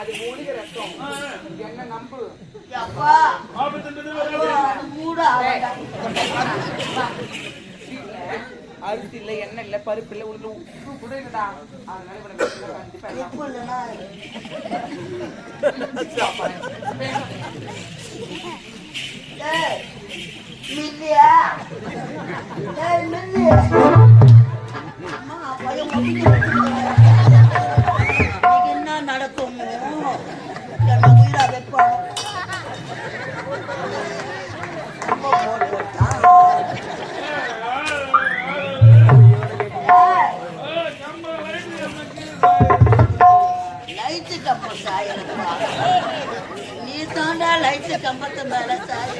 அது மூலிகை ரத்தம். என்ன நம்பு? அப்பா. அரிசி இல்ல எண்ணெய் இல்ல பருப்பு இல்ல உள்ள உப்பு கூட இல்லடா. அதனால இவனை கண்டிப்பா உப்பு இல்லைன்னா மில்லியா? அம்மா, பையன் லைட்டு மேல சாய்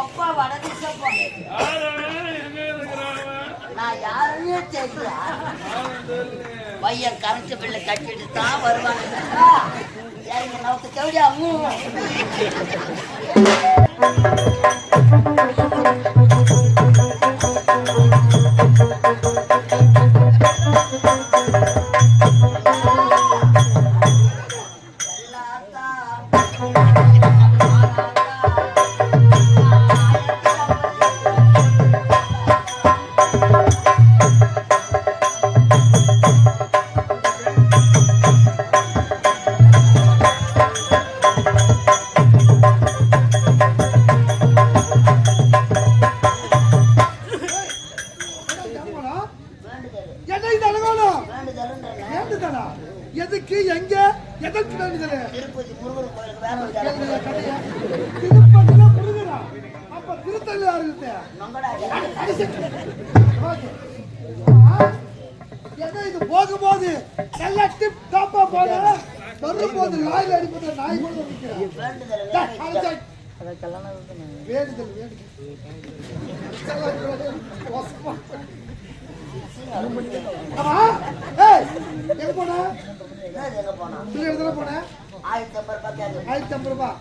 அப்பா வடதிசை நான் யாருன்னே தெரியல பையன் கரண்ட் பில்லை கட்டிட்டு தான் வருவாங்க ஏங்க நமக்கு தேவையா என்ன இது போகும்போது நல்லா டிப் டாப்பா போல வரும்போது லாயில் அடிப்பது நாய் கூட நிற்கிறேன் வேண்டுதல் வேண்டுதல் போன போனா ஆயிரத்தி ஐம்பது ரூபாய். ஆயிரத்தி ஐம்பது ரூபாய்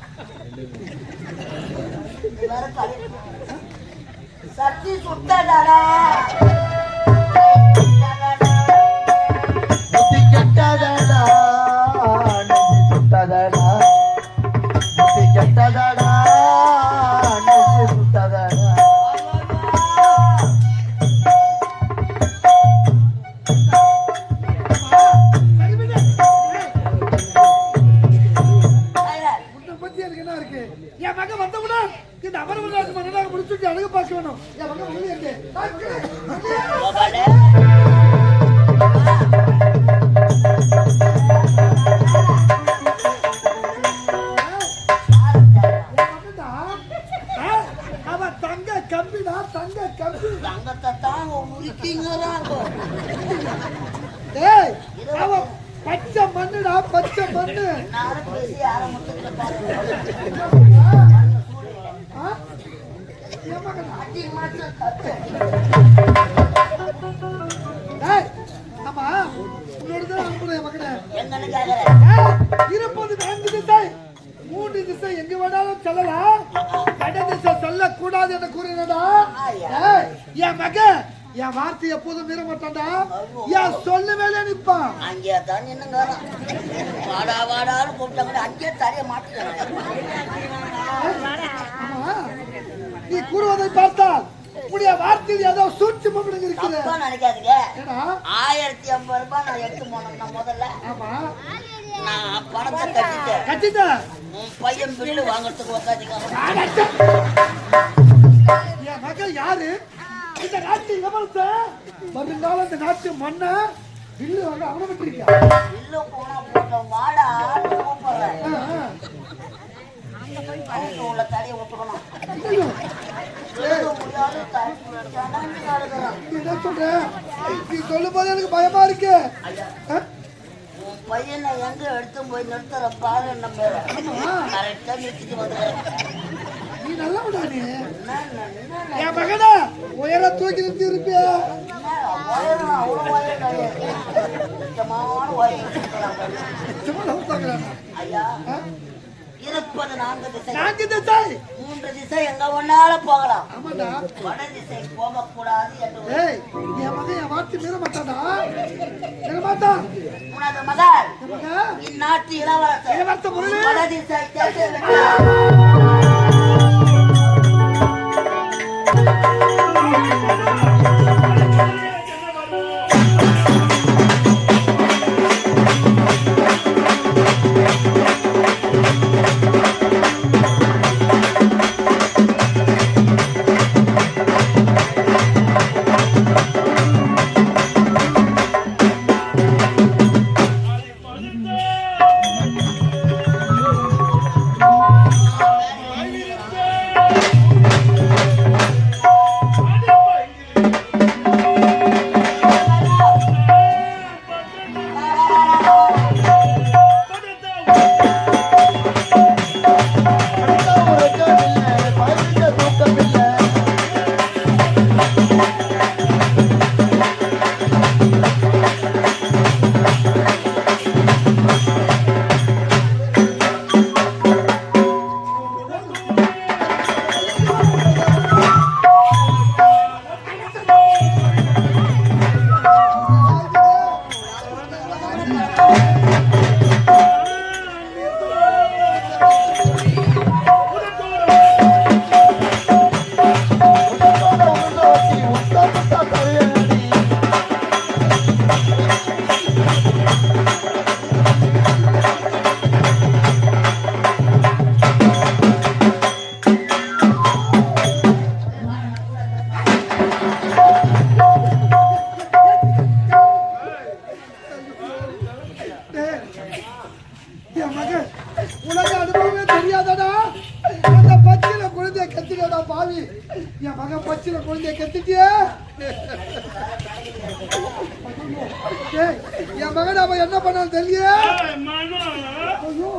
சத்தி வேற புத்தி கெட்டதடா. என் மகன் வந்தவுடன் இந்த அமரவராஜ் மன்னனாக முடிச்சுட்டு அழகு பார்க்க வேணும். என் மகன் வெளியே இருக்கு. அவன் தங்க கம்பிடா தங்க கம்பி. தங்கத்தை தான் உரிக்கிங்கிறாங்க டேய் அவன் பச்சை மண்ணுடா பச்சை மண்ணு. ஆமா இருப்பது நான்கு திசை மூன்று திசை எங்க வேணாலும் செல்லலாம். கட திசை செல்லக்கூடாது என்று கூறினதா? என் மகன் என் வார்த்தை எப்போதும் மீற மாட்டான்டா என் சொல்ல வேலை நிப்பான். அங்கே தான் நின்னுங்கிறான். வாடா வாடான்னு கூப்பிட்டாங்க அங்கேயே தரைய மாட்டுறாங்க ஆமா, நீ கூறுவதை பார்த்தால் உன்னுடைய வார்த்தையில் ஏதோ சூட்சுமம் இருக்குது தப்பா நினைக்காதீங்க. ஆயிரத்தி ஐம்பது ரூபாய் நான் எடுத்து போனேன்னா முதல்ல. ஆமா. நான் பணத்தை கட்டிட்டு கட்டிட்ட உன் பையன் பில்லு வாங்குறதுக்கு உக்காந்துக்காங்க இளவரச வருங்கால இந்த நாட்டு மன்ன வில்லு வாங்க அவனை விட்டுருக்கியா பில்லு போனா போட்டோம் வாடா கூப்பிடுறேன் உள்ள தடையை விட்டுக்கணும். என்ன சொல்ற? நீ சொல்லும் போது எனக்கு பயமா இருக்கு. பையனை எங்க எடுத்து போய் நிறுத்துற பாரு என்ன பேரு கரெக்டா நிறுத்திட்டு வந்துடுறேன். நல்லா விடா நீ என் மகனா உயர தூக்கி நிறுத்தி இருப்பியா? இருப்பது நான்கு திசை. நான்கு என் மகன் அவன் என்ன பண்ணான்னு தெரியல ஐயோ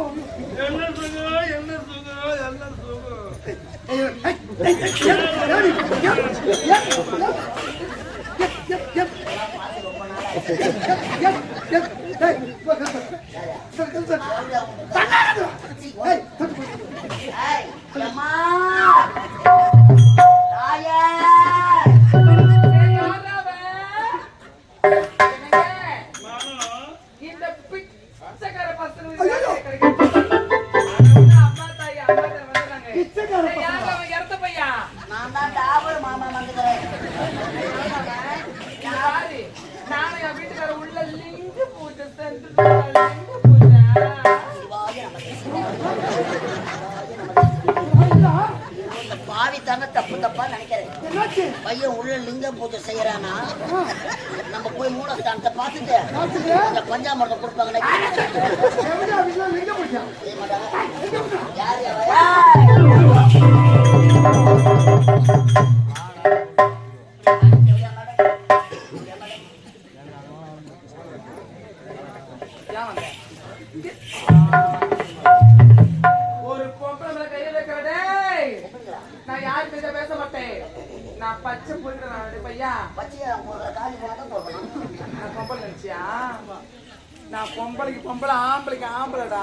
பிச்சைக்கார அவன் இறந்த பையன் நான் தான் டாபர் மாமா வந்துக்கிறேன் யாரு நானும் என் வீட்டுக்கார உள்ள லிங்கு பூஜை செஞ்சு லிங்கு பூஜை சிவாய நமக்கு ஐயா, இந்த பாவி தானே தப்பு தப்பா பையன் உள்ள லிங்கம் பூஜை செய்யறானா? நம்ம போய் மூலஸ்தானத்தை பார்த்துட்டு அந்த பஞ்சாமிரதம் கொடுப்பாங்க ஒரு பொம்பளை கையில இருக்கிறதே நான் யாரு பேச மாட்டேன். நான் பையா? பச்சையா காலி போனா போகணும் நான் பொம்பளை நினைச்சியா? நான் பொம்பளைக்கு பொம்பளை ஆம்பளைக்கு ஆம்பளைடா.